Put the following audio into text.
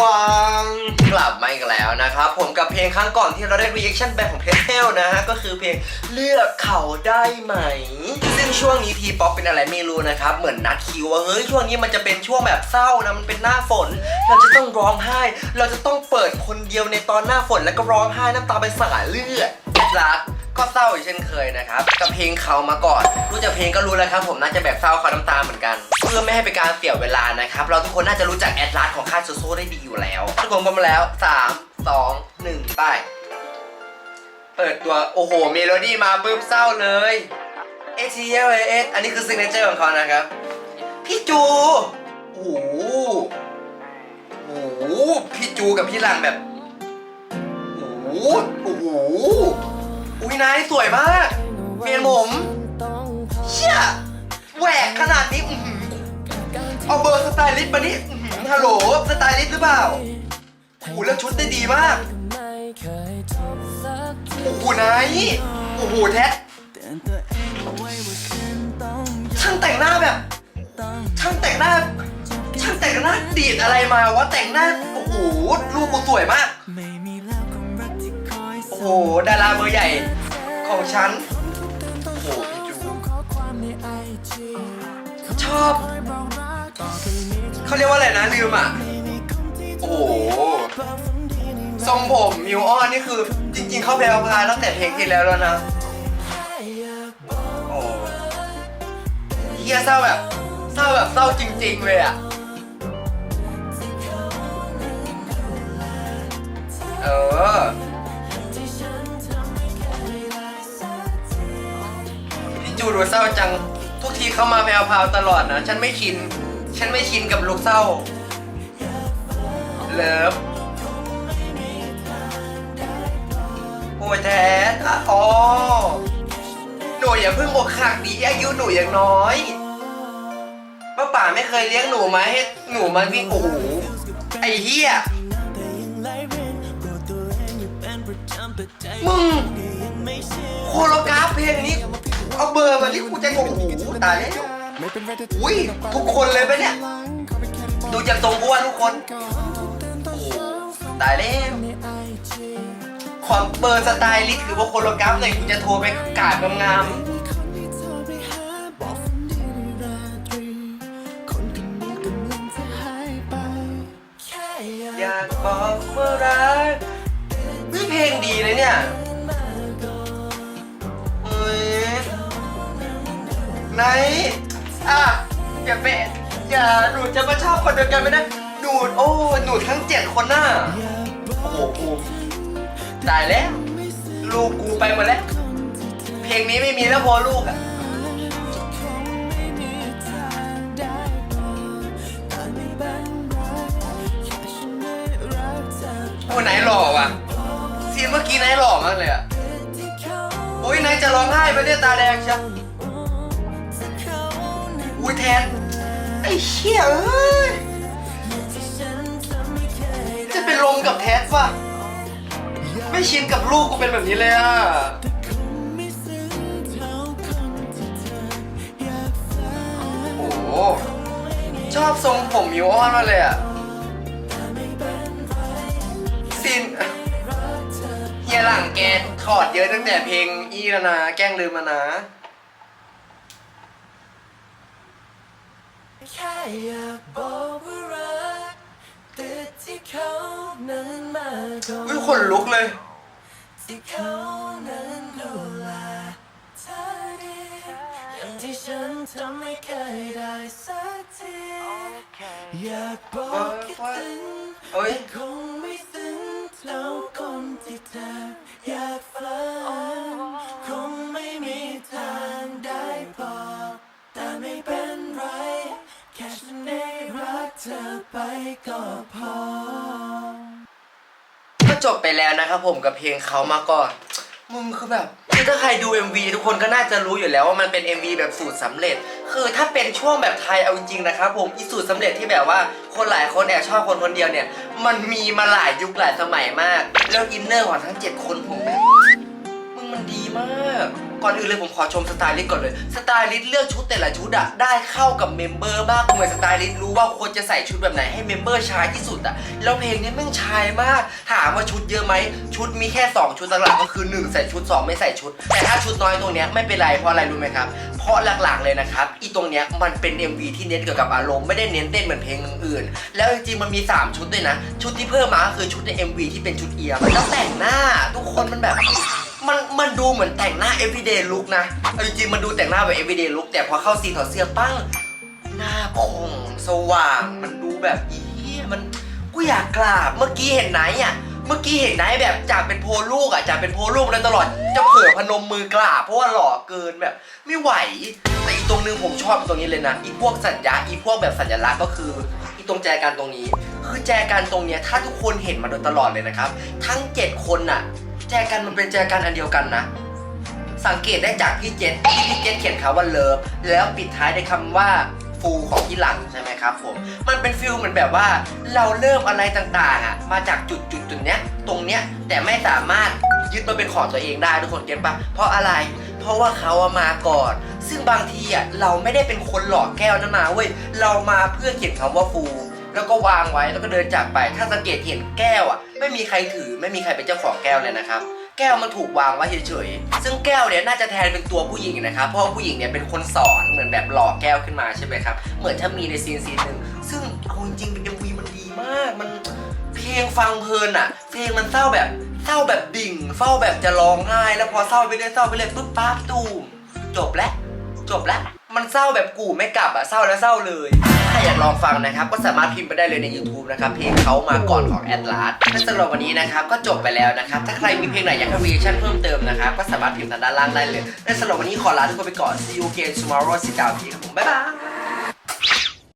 วังกลับมาอีกแล้วนะครับผมกับเพลงครั้งก่อนที่เราได้ reaction แบนของเพเทลนะฮะก็คือเพลงเลือกเขาได้ไหม ซึ่งช่วงนี้ทีป๊อปเป็นอะไรไม่รู้นะครับ เหมือนนัดคิวว่าเฮ้ยช่วงนี้มันจะเป็นช่วงแบบเศร้านะมันเป็นหน้าฝน เราจะต้องร้องไห้ เราจะต้องเปิดคนเดียวในตอนหน้าฝนแล้วก็ร้องไห้น้ำตาไปสายเลือดแอดลัส ก็เศร้าอีกเช่นเคยนะครับกับเพลงเขามาก่อน รู้จักเพลงก็รู้แล้วครับ ผมน่าจะแบบเศร้าเขาน้ำตาเหมือนกัน เพื่อไม่ให้เป็นการเสียเวลานะครับ เราทุกคนน่าจะรู้จักแอดลัสของค่ายโซโซได้ดีอยู่แล้ว ทุกคนพร้อมแล้ว 3 2 1 ไป เปิดตัวโอ้โหเมโลดี้มาปุ๊บเศร้าเลยเอทีเอเอสอันนี้คือซิงเกิลของเขานะครับ พี่จูโอ้โหโอ้โหพี่จูกับพี่ลังแบบ โอ้โหโอ้โห อุ้ยนายสวยมากเมียนผมเชี่ยแหวกขนาดนี้อื้อหือเอาเบอร์สไตลิสต์มานี่อื้อหือฮัลโหลสไตลิสต์หรือเปล่าโอ้โหแล้วชุดได้ดีมากโอ้โหนายโอ้โหแท็ช่างแต่งหน้าแบบ ช่างแต่งหน้า ช่างแต่งหน้าดีดอะไรมาวะแต่งหน้าโอ้โหรูปกูสวยมากโอ้โหดาราเบอร์ใหญ่ของฉัน โอ้โหพี่จูชอบ เขาเรียกว่าอะไรนะลืมอะ โอ้โห ทรงผมมิวออนนี่คือ จริง ๆ เขาแพรวพาตั้งแต่เพลงที่แล้วแล้วนะ โอ้เฮียเศร้าแบบเศร้าแบบเศร้าจริง ๆ เลยอะ เออ ดูดูเศร้าจัง ทุกทีเข้ามาแพรวพราวตลอดนะ ฉันไม่ชิน ฉันไม่ชินกับลุกเศร้า เลิฟโอ้ยแท้อ๋อหนูอย่าเพิ่งอกหักดีอายุหนูยังน้อยป้าป่าไม่เคยเลี้ยงหนูมาให้หนูมาวิ่งโอ้โหไอ้เหี้ยมึงโคโรกราฟเพลงนี้ เอาเบอร์มาที่กูจะโอ้โหตายแล้วอุ้ยทุกคนเลยปะเนี่ย ดูจากทรงกูว่าทุกคนโอ้โหตายแล้วขอเบอร์สไตลิสต์หรือว่าโคโรกราฟหน่อยกูจะโทรไปกราดงามๆ อย่าไปอย่าหนูจะมาชอบคนเดียวกันไม่ได้หนูโอ้หนูทั้งเจ็ดคนน่ะโอ้โหกูตายแล้ว ลูกกูไปหมดแล้ว เพลงนี้ไม่มีแล้วพอลูกอะโอ้ไหนหล่อว่ะซีนเมื่อกี้ไหนหล่อมากเลยอะโอ้ยไหนจะร้องไห้ไปเนี่ยตาแดงใช่อุ้ยแทน เชี่ยเอ้ยจะเป็นลมกับแทสว่ะ ไม่ชินกับลูกกูเป็นแบบนี้เลยอะ โอ้โหชอบทรงผมมิวออนมากเลยอะซินเฮียหลังแกถอดเยอะตั้งแต่เพลงอีแล้วนะ แกล้งลืมมานะ แค่อยากบอกว่ารักแต่ที่เขานั้นมาก่อนอุ้ยขนลุกเลย ที่เขานั้นดูแลเธอดีอย่างที่ฉันทำไม่เคยได้สักทีอยากบอกคิดถึงเอ้ยคงไม่ซึ้งเท่าคนที่เธออยากฝัน ก็พอ ก็จบไปแล้วนะครับผมกับเพลงเขามาก่อนมึงคือแบบคือถ้าใครดู MV ทุกคนก็น่าจะรู้อยู่แล้วว่ามันเป็น MV แบบสูตรสำเร็จ คือถ้าเป็นช่วงแบบไทยเอาจริงๆนะครับผมอีสูตรสำเร็จที่แบบว่าคนหลายคนแอบชอบคนคนเดียวเนี่ย มันมีมาหลายยุคหลายสมัยมาก แล้วอินเนอร์ของทั้ง 7 คนผมแบบมึงมันดีมาก ก่อนอื่นเลยผมขอชมสไตลิสต์ก่อนเลย สไตลิสต์เลือกชุดแต่ละชุดอะได้เข้ากับเมมเบอร์มากเหมือนสไตลิสต์รู้ว่าควรจะใส่ชุดแบบไหนให้เมมเบอร์ชายที่สุดอะแล้วเพลงนี้แม่งชายมากถามว่าชุดเยอะไหมชุดมีแค่ 2 ชุดหลักๆก็คือ 1 ใส่ชุด 2 ไม่ใส่ชุด แต่ถ้าชุดน้อยตรงเนี้ยไม่เป็นไรเพราะอะไรรู้ไหมครับเพราะหลักๆเลยนะครับอีตรงเนี้ยมันเป็น MV ที่เน้นเกี่ยวกับอารมณ์ไม่ได้เน้นเต้นเหมือนเพลงอื่นๆแล้วจริงๆมันมี 3 ชุดด้วยนะ ชุดที่เพิ่มมาก็คือชุดใน MV ที่เป็นชุดเอียมแล้วแต่งหน้าทุกคนมันแบบ มันมันดูเหมือนแต่งหน้า everyday look นะเอาจริงๆมันดูแต่งหน้าแบบ everyday look แต่พอเข้าซีนถอดเสื้อปั้ง หน้าพองสว่าง มันดูแบบอี้มันกูอยากกราบ เมื่อกี้เห็นไหนอะ เมื่อกี้เห็นไหนแบบจากเป็นโพลูกอะจากเป็นโพลูกมาโดยตลอด จะเผื่อพนมมือกราบ เพราะว่าหล่อเกินแบบไม่ไหว แต่อีกตรงนึงผมชอบตรงนี้เลยนะ อีพวกสัญญา อีพวกแบบสัญลักษณ์ก็คือ อีตรงแจกันตรงนี้ คือแจกันตรงเนี้ยถ้าทุกคนเห็นมาโดยตลอดเลยนะครับ ทั้ง 7 คนน่ะ แจกันมันเป็นแจกันอันเดียวกันนะ สังเกตได้จากพี่เจษที่พี่เจษเขียนคำว่าเลิฟแล้วปิดท้ายด้วยคำว่าฟูของพี่หลังใช่ไหมครับผมมันเป็นฟิลเหมือนแบบว่าเราเริ่มอะไรต่างๆอะมาจากจุดจุดจุดเนี้ยตรงเนี้ยแต่ไม่สามารถยึดมาเป็นของตัวเองได้ทุกคนเก็ตปะเพราะอะไร เพราะว่าเขาอะมาก่อน ซึ่งบางทีอะเราไม่ได้เป็นคนหลอกแก้วนั้นมาเว้ยเรามาเพื่อเขียนคำว่าฟู แล้วก็วางไว้แล้วก็เดินจากไป ถ้าสังเกตเห็นแก้วอะ ไม่มีใครถือไม่มีใครเป็นเจ้าของแก้วเลยนะครับ แก้วมันถูกวางไว้เฉยๆ ซึ่งแก้วเนี่ยน่าจะแทนเป็นตัวผู้หญิงนะครับ เพราะผู้หญิงเนี่ยเป็นคนสอนเหมือนแบบหล่อแก้วขึ้นมาใช่ไหมครับ เหมือนถ้ามีในซีนซีนหนึ่งซึ่งเอาจริงๆเป็น MV มันดีมาก มันเพลงฟังเพลินอะ เพลงมันเศร้าแบบเศร้าแบบดิ่งเศร้าแบบจะร้องไห้แล้วพอเศร้าไปเรื่อยเศร้าไปเรื่อยปุ๊บปั๊บตูมจบแล้วจบแล้ว มันเศร้าแบบกูไม่กลับอะเศร้าแล้วเศร้าเลย ถ้าอยากลองฟังนะครับ ก็สามารถพิมพ์ไปได้เลยใน YouTube นะครับ เพลงเขามาก่อนของแอดลาสและสำหรับวันนี้นะครับ ก็จบไปแล้วนะครับ ถ้าใครมีเพลงไหนอยากให้รีแอคชั่นเพิ่มเติมนะครับ ก็สามารถพิมพ์ทางด้านล่างได้เลยและสำหรับวันนี้ขอลาทุกคนไปก่อน see you again tomorrow สิดาวพีครับผมบ๊ายบาย